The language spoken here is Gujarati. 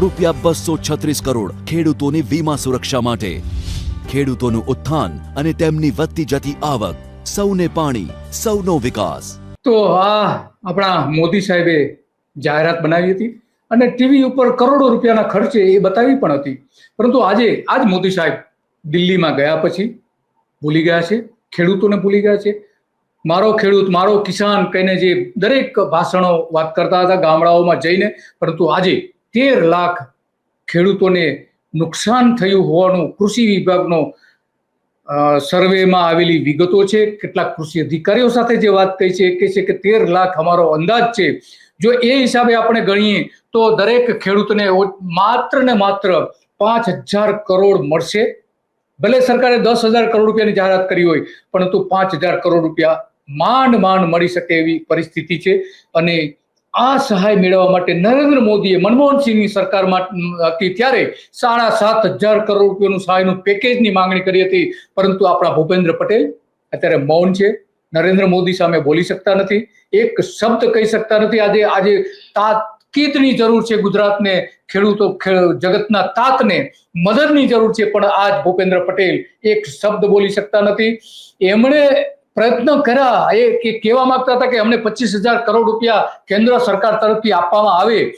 રૂપિયા બસો છત્રીસ કરોડ ખેડૂતોની વીમા સુરક્ષા માટે. ખેડૂતોનું ઉત્થાન અને તેમની વધતી જતી આવક, સૌને પાણી, સૌનો વિકાસ. તો આ આપણા મોદી સાહેબે જાહેરાત બનાવી હતી અને ટીવી ઉપર કરોડો રૂપિયાના ખર્ચે એ બતાવી પણ હતી. પરંતુ આજે આજ મોદી સાહેબ દિલ્હીમાં ગયા પછી ભૂલી ગયા છે, ખેડૂતોને ભૂલી ગયા છે. મારો ખેડૂત, મારો કિસાન કહીને જે દરેક ભાષણો વાત કરતા હતા ગામડાઓમાં જઈને, પરંતુ આજે તેર લાખ ખેડૂતોને નુકસાન થયું હોવાનું કૃષિ વિભાગનો સર્વેમાં આવેલી વિગતો છે. કેટલાક કૃષિ અધિકારીઓ સાથે જે વાત કહી છે કહે છે કે તેર લાખ અમારો અંદાજ છે. જો એ હિસાબે આપણે ગણીએ તો દરેક ખેડૂતને માત્ર ને માત્ર પાંચ હજાર કરોડ મળશે. ભલે સરકારે દસ હજાર કરોડ રૂપિયાની જાહેરાત કરી હોય, પરંતુ પાંચ હજાર કરોડ રૂપિયા માંડ માંડ મળી શકે એવી પરિસ્થિતિ છે. અને આ સહાય મેળવવા માટે નરેન્દ્ર મોદીએ મનમોહનસિંહની સરકારમાં હતી ત્યારે સાડા સાત હજાર કરોડ રૂપિયાનું સહાયનું પેકેજની માંગણી કરી હતી. પરંતુ આપણા ભૂપેન્દ્ર પટેલ અત્યારે મૌન છે. નરેન્દ્ર મોદી સામે બોલી શકતા નથી. એક શબ્દ કહી શકતા નથી. આજે આજે તાકીદની જરૂર છે ગુજરાતને. ખેડૂતો જગતના તાતને મદદની જરૂર છે. પણ આજ ભૂપેન્દ્ર પટેલ એક શબ્દ બોલી શકતા નથી. એમણે પ્રયત્ન કર્યા. એ કે કહેવા માંગતા હતા કે અમને પચીસ હજાર કરોડ રૂપિયા કેન્દ્ર સરકાર તરફથી આપવામાં આવે.